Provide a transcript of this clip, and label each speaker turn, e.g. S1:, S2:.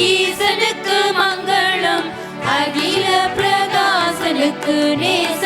S1: ஈசனுக்கு மங்களம் அகில பிரகாசனுக்கு நேச